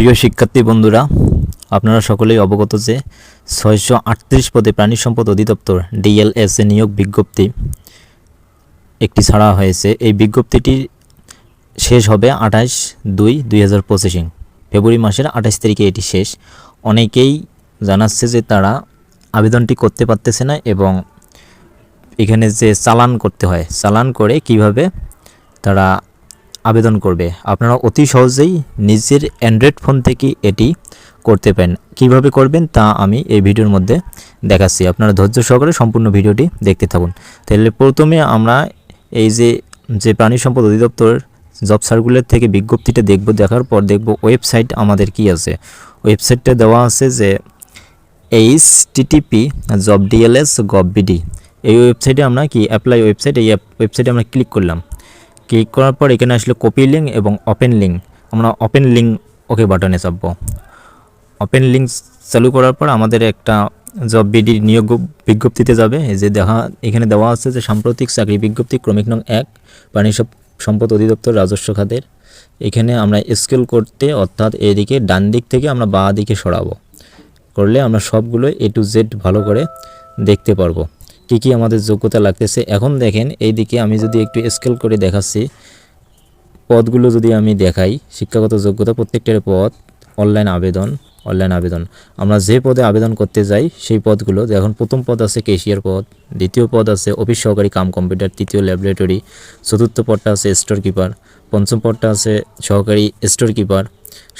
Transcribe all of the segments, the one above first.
প্রিয় শিক্ষার্থী বন্ধুরা, আপনারা সকলেই অবগত যে ছয়শো আটত্রিশ পদে প্রাণী সম্পদ অধিদপ্তর ডিএলএস এ নিয়োগ বিজ্ঞপ্তি একটি ছাড়া হয়েছে। এই বিজ্ঞপ্তিটি শেষ হবে আঠাশ দুই দুই হাজার পঁচিশে ফেব্রুয়ারি মাসের আঠাশ তারিখে এটি শেষ। অনেকেই জানাচ্ছে যে তারা আবেদনটি করতে পারতেছে না এবং এখানে যে চালান করতে হয়, চালান করে কীভাবে তারা আবেদন করবে। আপনারা অতি সহজেই নিজের অ্যান্ড্রয়েড ফোন থেকে এটি করতে পারেন। কীভাবে করবেন তা আমি এই ভিডিওর মধ্যে দেখাচ্ছি। আপনারা ধৈর্য সহকারে সম্পূর্ণ ভিডিওটি দেখতে থাকুন। তাহলে প্রথমে আমরা এই যে যে প্রাণী সম্পদ অধিদপ্তর জব সার্কুলার থেকে বিজ্ঞপ্তিটা দেখব, দেখার পর দেখব ওয়েবসাইট আমাদের কি আছে। ওয়েবসাইটটা দেওয়া আছে যে H TTP job DLS gov BD এই ওয়েবসাইটে আমরা কি অ্যাপ্লাই ওয়েবসাইট এই ওয়েবসাইটে আমরা ক্লিক করলাম। ক্লিক করার পর এখানে আসলে কপি লিঙ্ক এবং ওপেন লিঙ্ক আমরা ওপেন লিঙ্ক ওকে বাটনে চাপবো। ওপেন লিঙ্ক চালু করার পর আমাদের একটা জব বিডি নিয়োগ বিজ্ঞপ্তিতে যাবে। যে দেখা এখানে দেওয়া আছে যে সাম্প্রতিক চাকরি বিজ্ঞপ্তি ক্রমিক নং এক প্রাণী সম্পদ অধিদপ্তর রাজস্ব খাতের। এখানে আমরা স্কেল করতে, অর্থাৎ এদিকে ডান দিক থেকে আমরা বাঁ দিকে সরাবো। করলে আমরা সবগুলো এ টু জেড ভালো করে দেখতে পারব। কী কী আমাদের যোগ্যতা লাগতেছে? এখন দেখেন এই দিকে আমি যদি একটু স্কেল করে দেখাচ্ছি, পদগুলো যদি আমি দেখাই, শিক্ষাগত যোগ্যতা প্রত্যেকটার পদ অনলাইন আবেদন অনলাইন আবেদন। আমরা যে পদে আবেদন করতে যাই, সেই পদগুলো এখন প্রথম পদ আছে কেশিয়ার পদ, দ্বিতীয় পদ আছে অফিস সহকারী কাম কম্পিউটার তৃতীয় ল্যাবরেটরি চতুর্থ পদটা আছে স্টোর কিপার পঞ্চম পদটা আছে সহকারী স্টোর কিপার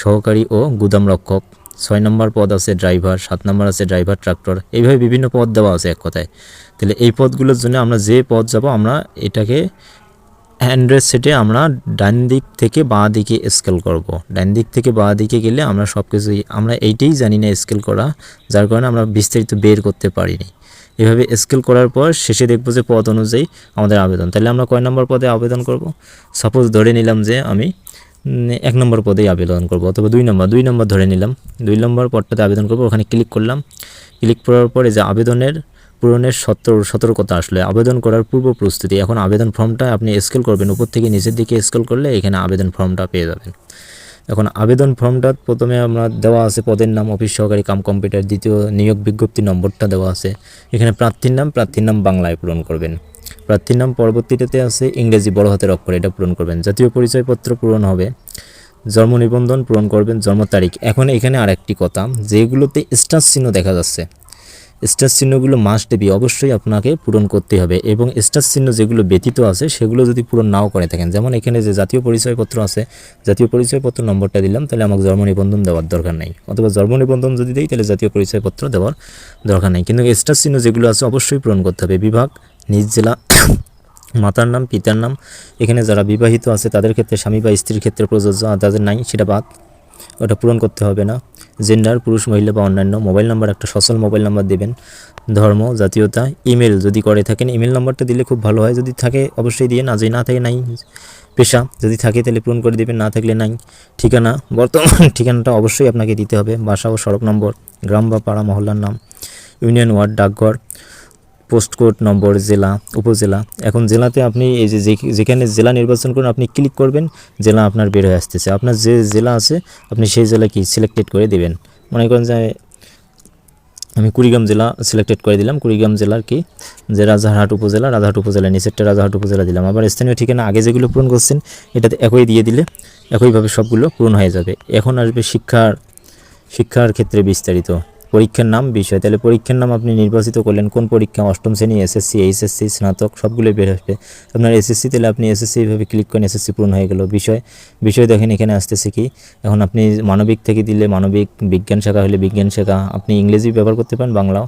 সহকারী ও গুদাম রক্ষক। ছয় নম্বর পদ আছে ড্রাইভার, সাত নম্বর আছে ড্রাইভার, ট্রাক্টর। এইভাবে বিভিন্ন পদ দেওয়া আছে এক কথায়। তাহলে এই পদগুলোর জন্য আমরা যে পদ যাব, আমরা এটাকে হ্যান্ড্রেড সেটে আমরা ডান দিক থেকে বাঁ দিকে স্কেল করব। ডান দিক থেকে বাঁ দিকে গেলে আমরা সব কিছুই আমরা এইটাই জানি না স্কেল করা, যার কারণে আমরা বিস্তারিত বের করতে পারিনি। এভাবে স্কেল করার পর শেষে দেখব যে পদ অনুযায়ী আমাদের আবেদন। তাহলে আমরা কয় নম্বর পদে আবেদন করব? সাপোজ ধরে নিলাম যে আমি এক নম্বর পদেই আবেদন করব, অথবা দুই নম্বর দুই নম্বর ধরে নিলাম। দুই নম্বর পদটাতে আবেদন করব, ওখানে ক্লিক করলাম। ক্লিক করার পরে যে আবেদনের পূরণের সতর, সতর্কতা আসলে। আবেদন করার পূর্ব প্রস্তুতি, এখন আবেদন ফর্মটা আপনি স্কেল করবেন, উপর থেকে নিচের দিকে স্কেল করলে এখানে আবেদন ফর্মটা পেয়ে যাবেন। এখন আবেদন ফর্মটা প্রথমে আমরা দেওয়া আছে পদের নাম, অফিস সহকারী, কাম কম্পিউটার, দ্বিতীয় নিয়োগ বিজ্ঞপ্তি নম্বরটা দেওয়া আছে। এখানে প্রার্থীর নাম প্রার্থীর নাম বাংলায় পূরণ করবেন। প্রার্থীর নাম পরবর্তীটাতে আছে ইংরেজি বড় হাতের অক্ষর, এটা পূরণ করবেন। জাতীয় পরিচয়পত্র পূরণ হবে জন্ম নিবন্ধন পূরণ করবেন, জন্ম তারিখ। এখন এখানে আরেকটি কথা, যেগুলোতে স্টার চিহ্ন দেখা যাচ্ছে। স্টার চিহ্নগুলো মাস্ট বি অবশ্যই আপনাকে পূরণ করতে হবে এবং স্টার চিহ্ন যেগুলো ব্যতীত আছে, সেগুলো যদি পূরণ নাও করে থাকেন, যেমন এখানে যে জাতীয় পরিচয়পত্র আছে, জাতীয় পরিচয়পত্র নম্বরটা দিলাম, তাহলে আমাকে জন্ম নিবন্ধন দেওয়ার দরকার নেই। অথবা জন্ম নিবন্ধন যদি দিই, তাহলে জাতীয় পরিচয়পত্র দেওয়ার দরকার নেই। কিন্তু স্টার চিহ্ন যেগুলো আছে, অবশ্যই পূরণ করতে হবে। বিভাগ, নিজ জেলা, মাতার নাম, পিতার নাম, এখানে যারা বিবাহিত আছে, তাদের ক্ষেত্রে স্বামী বা স্ত্রীর ক্ষেত্রে প্রযোজ্য যাদের নাই, সেটা বাদ, ওটা পূরণ করতে হবে না। জেন্ডার, পুরুষ, মহিলা বা অন্যান্য মোবাইল নাম্বার একটা সচল মোবাইল নাম্বার দেবেন। ধর্ম, জাতীয়তা, ইমেল যদি করে থাকেন, ইমেল নাম্বারটা দিলে খুব ভালো হয়। যদি থাকে, অবশ্যই দিয়ে না যদি না থাকে, নাই। পেশা যদি থাকে, তাহলে পূরণ করে দেবেন, না থাকলে নাই। ঠিকানা, বর্তমান ঠিকানাটা অবশ্যই আপনাকে দিতে হবে। বাসা ও সড়ক নম্বর, গ্রাম বা পাড়া মহল্লার নাম, ইউনিয়ন ওয়ার্ড, ডাকঘর। পোস্ট কোড নম্বর জেলা, উপজেলা। এখন জেলাতে আপনি এই যে যেখানে জেলা নির্বাচন করুন, আপনি ক্লিক করবেন, জেলা আপনার বের হয়ে আসতেছে। আপনার যে জেলা আছে, আপনি সেই জেলা কি সিলেক্টেড করে দেবেন। মনে করেন যে আমি কুড়িগ্রাম জেলা সিলেক্টেড করে দিলাম। কুড়িগ্রাম জেলার কি? যে রাজারহাট উপজেলা রাজারহাট উপজেলা নিচেরটা রাজারহাট উপজেলা দিলাম। আবার স্থানীয় ঠিকানা আগে যেগুলো পূরণ করছেন, এটাতে একই দিয়ে দিলে একইভাবে সবগুলো পূরণ হয়ে যাবে। এখন আসবে শিক্ষার শিক্ষার ক্ষেত্রে বিস্তারিত। পরীক্ষার নাম, বিষয়। তাহলে পরীক্ষার নাম আপনি নির্বাচিত করলেন। কোন পরীক্ষা? অষ্টম শ্রেণি এসএসসি এইচএসসি স্নাতক, সবগুলোই বের আসবে আপনার এসএসসি তাহলে আপনি এসএসসি এইভাবে ক্লিক করেন এসএসসি পূরণ হয়ে গেল। বিষয় বিষয় দেখেন, এখানে আসতেছে কি? এখন আপনি মানবিক থেকে দিলে মানবিক বিজ্ঞান শাখা হলে বিজ্ঞান শাখা। আপনি ইংরেজি ব্যবহার করতে পারেন, বাংলাও।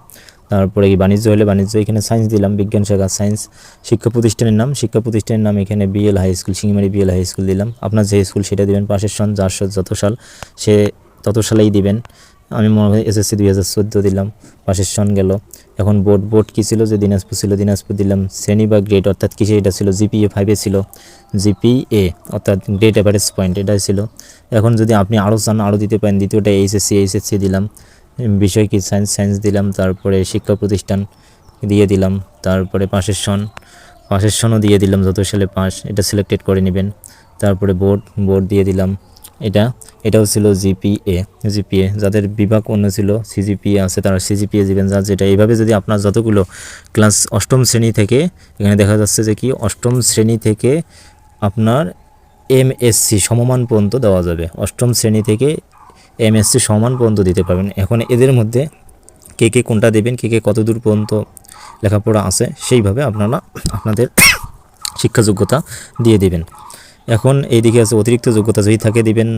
তারপরে কি? বাণিজ্য হলে বাণিজ্য। এখানে সায়েন্স দিলাম, বিজ্ঞান শাখা সায়েন্স শিক্ষা প্রতিষ্ঠানের নাম, শিক্ষা প্রতিষ্ঠানের নাম এখানে BL high school Singimari BL high school দিলাম। আপনার যে স্কুল সেটা দিবেন পাশের সন, যার যত সাল, সে তত সালেই দিবেন। আমি মনে হয় এসএসসি দুই হাজার চোদ্দ দিলাম, পাশের সন গেল। এখন বোর্ড বোর্ড কী ছিল যে দিনাজপুর ছিল? দিনাজপুর দিলাম শ্রেণি বা গ্রেড, অর্থাৎ কিসে এটা ছিল? জিপিএ ফাইভে ছিল। জিপিএ, অর্থাৎ গ্রেড অ্যাভারেজ পয়েন্ট এটাই ছিল। এখন যদি আপনি আরও চান, আরও দিতে পারেন, দ্বিতীয়টা এইচএসসি এইচএসসি দিলাম। বিষয় কি? সায়েন্স সায়েন্স দিলাম, তারপরে শিক্ষা প্রতিষ্ঠান দিয়ে দিলাম, তারপরে পাশের সন। পাশের সনও দিয়ে দিলাম, যত সালে পাস এটা সিলেক্টেড করে নেবেন। তারপরে বোর্ড বোর্ড দিয়ে দিলাম। এটা, এটাও ছিল জিপিএ। জিপিএ যাদের বিভাগ অন্য ছিল, সিজিপিএ আছে, তারা সিজিপিএ দিবেন। যা যেটা, এইভাবে যদি আপনার যতগুলো ক্লাস অষ্টম শ্রেণি থেকে, এখানে দেখা যাচ্ছে যে কি, অষ্টম শ্রেণি থেকে আপনার এমএসসি সমমান পর্যন্ত দেওয়া যাবে। অষ্টম শ্রেণি থেকে এমএসসি সমান পর্যন্ত দিতে পারবেন। এখন এদের মধ্যে কে কে কোনটা দেবেন, কে কে কত দূর পর্যন্ত লেখাপড়া আছে, সেইভাবে আপনারা আপনাদের শিক্ষা যোগ্যতা দিয়ে দিবেন। এখন এইদিকে আছে অতিরিক্ত যোগ্যতা যদি থাকে দিবেন,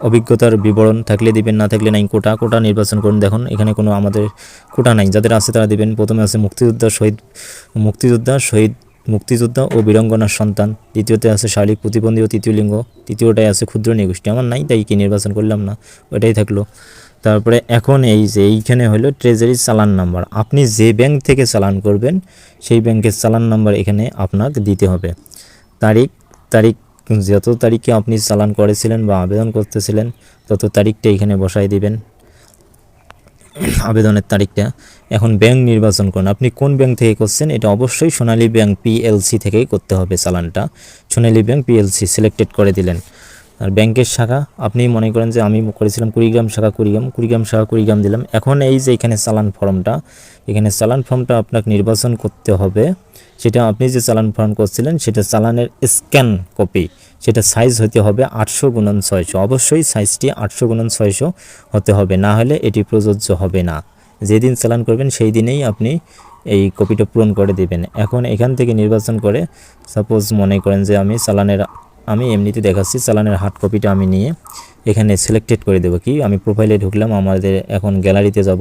অভিজ্ঞতার বিবরণ থাকলে দিবেন, না থাকলে নাই, কোটা কোটা নির্বাচন করুন। দেখুন, এখানে কোনো আমাদের কোটা নাই। যাদের আছে তারা দিবেন। প্রথমে আছে মুক্তিযোদ্ধা, শহীদ মুক্তিযোদ্ধা শহীদ, মুক্তিযোদ্ধা ও বীরঙ্গনার সন্তান। দ্বিতীয়তে আছে শারীরিক প্রতিবন্ধী ও তৃতীয় লিঙ্গ। তৃতীয়টাই আছে ক্ষুদ্র নিগোষ্ঠী। আমার নাই, তাই কি নির্বাচন করলাম না? ওইটাই থাকল। তারপরে এখন এই যে এইখানে হলো ট্রেজারি চালান নাম্বার। আপনি যে ব্যাংক থেকে চালান করবেন, সেই ব্যাংকের চালান নাম্বার এখানে আপনাকে দিতে হবে। তারিখ তারিখ যত তারিখে আপনি চালান করেছিলেন বা আবেদন করতেছিলেন, তত তারিখটা এখানে বসাই দিবেন। আবেদনের তারিখটা। এখন ব্যাংক নির্বাচন করুন। আপনি কোন ব্যাংক থেকে করছেন? এটা অবশ্যই সোনালী ব্যাংক পিএলসি থেকেই করতে হবে চালানটা। সোনালী ব্যাংক পিএলসি সিলেক্টেড করে দিলেন। আর ব্যাংকের শাখা আপনি মনে করেন যে আমি করেছিলাম কুড়িগ্রাম শাখা, কুড়িগ্রাম কুড়িগ্রাম শাখা, কুড়িগ্রাম দিলাম। এখন এই যে এখানে চালান ফর্মটা, এখানে চালান ফর্মটা আপনাকে নির্বাচন করতে হবে। সেটা আপনি যে চালান ফর্ম করছিলেন, সেটা চালানের স্ক্যান কপি, সেটা সাইজ হতে হবে আটশো গুণন ছয়শো। অবশ্যই সাইজটি আটশো গুণন ছয়শো হতে হবে, না হলে এটি প্রযোজ্য হবে না। যেদিন চালান করবেন, সেই দিনেই আপনি এই কপিটা পূরণ করে দিবেন। এখন এখান থেকে নির্বাচন করে সাপোজ মনে করেন যে আমি চালানের আমি এমনিতে দেখাচ্ছি, চালানের হার্ড কপিটা আমি নিয়ে এখানে সিলেক্টেড করে দেবো কি। আমি প্রোফাইলে ঢুকলাম, আমাদের এখন গ্যালারিতে যাব।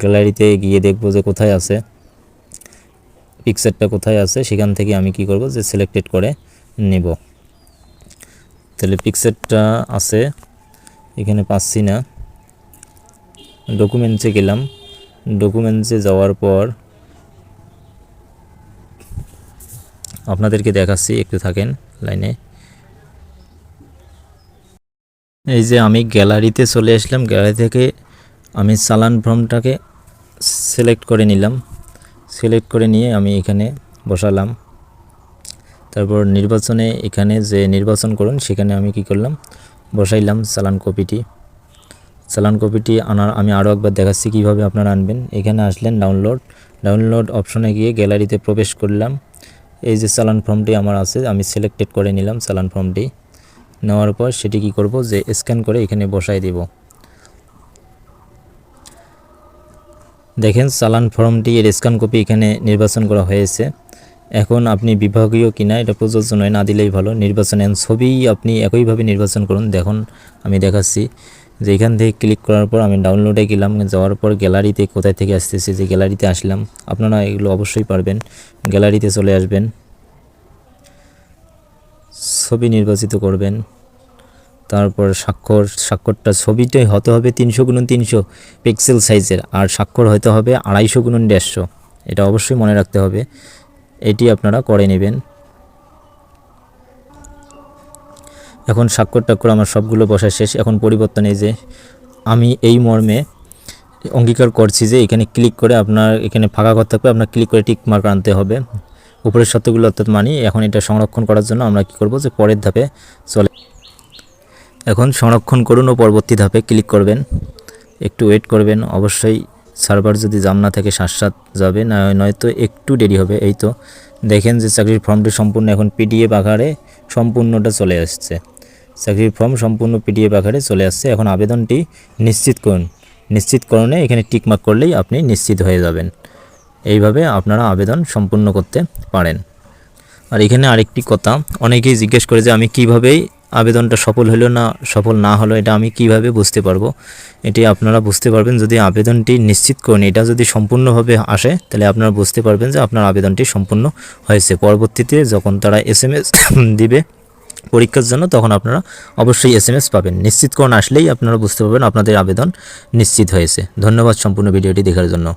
গ্যালারিতে গিয়ে দেখব যে কোথায় আছে পিকচারটা কোথায় আছে, সেখান থেকে আমি কি করব যে সিলেক্টেড করে নেব। তাহলে পিকচারটা আছে, এখানে পাচ্ছি না। ডকুমেন্টসে গেলাম। ডকুমেন্টসে যাওয়ার পর আপনাদেরকে দেখাচ্ছি, একটু থাকেন লাইনে। এই যে আমি গ্যালারিতে চলে আসলাম, গ্যালারি থেকে আমি চালান ফর্মটাকে সিলেক্ট করে নিলাম। সিলেক্ট করে নিয়ে আমি এখানে বসালাম। তারপর নির্বাচনে এখানে যে নির্বাচন করুন, সেখানে আমি কি করলাম? বসাইলাম চালান কপিটি চালান কপিটি আনার, আমি আরও একবার দেখাচ্ছি কীভাবে আপনারা আনবেন। এখানে আসলেন ডাউনলোড ডাউনলোড অপশনে গিয়ে গ্যালারিতে প্রবেশ করলাম। এই যে চালান ফর্মটি আমার আছে, আমি সিলেক্টেড করে নিলাম চালান ফর্মটি। নেওয়ার পর সেটি কি করব? যে স্ক্যান করে এখানে বসাই দিব। দেখেন, চালান ফর্মটি এর স্ক্যান কপি এখানে নির্বাচন করা হয়েছে। এখন আপনি বিভাগীয় কিনা এটা প্রযোজ্য নয়, না দিলেই ভালো। নির্বাচনে ছবি আপনি একইভাবে নির্বাচন করুন। দেখুন, আমি দেখাচ্ছি যে এখান থেকে ক্লিক করার পর আমি ডাউনলোডে গেলাম। যাওয়ার পর গ্যালারিতে কোথায় থেকে আসতেছি? যে গ্যালারিতে আসলাম। আপনারা এগুলো অবশ্যই পারবেন। গ্যালারিতে চলে আসবেন। ছবি নির্বাচিত করবেন। তারপর স্বাক্ষর, স্বাক্ষরটা ছবিটাই হতে হবে তিনশো গুণন তিনশো পিক্সেল সাইজের, আর স্বাক্ষর হতে হবে আড়াইশো গুণন দেড়শো। এটা অবশ্যই মনে রাখতে হবে। এটি আপনারা করে নেবেন। এখন স্বাক্ষর টাক্ষর আমার সবগুলো বসা শেষ। এখন পরিবর্তন এই যে আমি এই মর্মে অঙ্গীকার করছি যে এখানে ক্লিক করে আপনার, এখানে ফাঁকা ঘর থাকবে, আপনার ক্লিক করে টিক মার্ক আনতে হবে। উপরের শর্তগুলো অর্থাৎ মানি, এখন এটা সংরক্ষণ করার জন্য আমরা কি করব যে পরের ধাপে চলে এখন সংরক্ষণ করুন ও পরবর্তী ধাপে ক্লিক করবেন। একটু ওয়েট করবেন, অবশ্যই সার্ভার যদি জাম না থাকে সাত যাবে, না নয়তো একটু দেরি হবে, এই তো। দেখেন যে চাকরির ফর্মটি সম্পূর্ণ এখন পিডিএফ আকারে সম্পূর্ণটা চলে আসছে। চাকরির ফর্ম সম্পূর্ণ পিডিএফ আকারে চলে আসছে। এখন আবেদনটি নিশ্চিত করুন। নিশ্চিতকরণে এখানে টিকমার্ক করলেই আপনি নিশ্চিত হয়ে যাবেন। এইভাবে আপনারা আবেদন সম্পূর্ণ করতে পারেন। আর এখানে আরেকটি কথা, অনেকেই জিজ্ঞেস করে যে আমি কিভাবেই আবেদনটা সফল হলো না, সফল না হলো, এটা আমি কীভাবে বুঝতে পারব? এটি আপনারা বুঝতে পারবেন, যদি আবেদনটি নিশ্চিত করেন, এটা যদি সম্পূর্ণভাবে আসে, তাহলে আপনারা বুঝতে পারবেন যে আপনার আবেদনটি সম্পূর্ণ হয়েছে। পরবর্তীতে যখন তারা এস দিবে পরীক্ষার জন্য, তখন আপনারা অবশ্যই এস এম এস পাবেন। নিশ্চিতকরণ আসলেই আপনারা বুঝতে পারবেন আপনাদের আবেদন নিশ্চিত হয়েছে। ধন্যবাদ সম্পূর্ণ ভিডিওটি দেখার জন্য।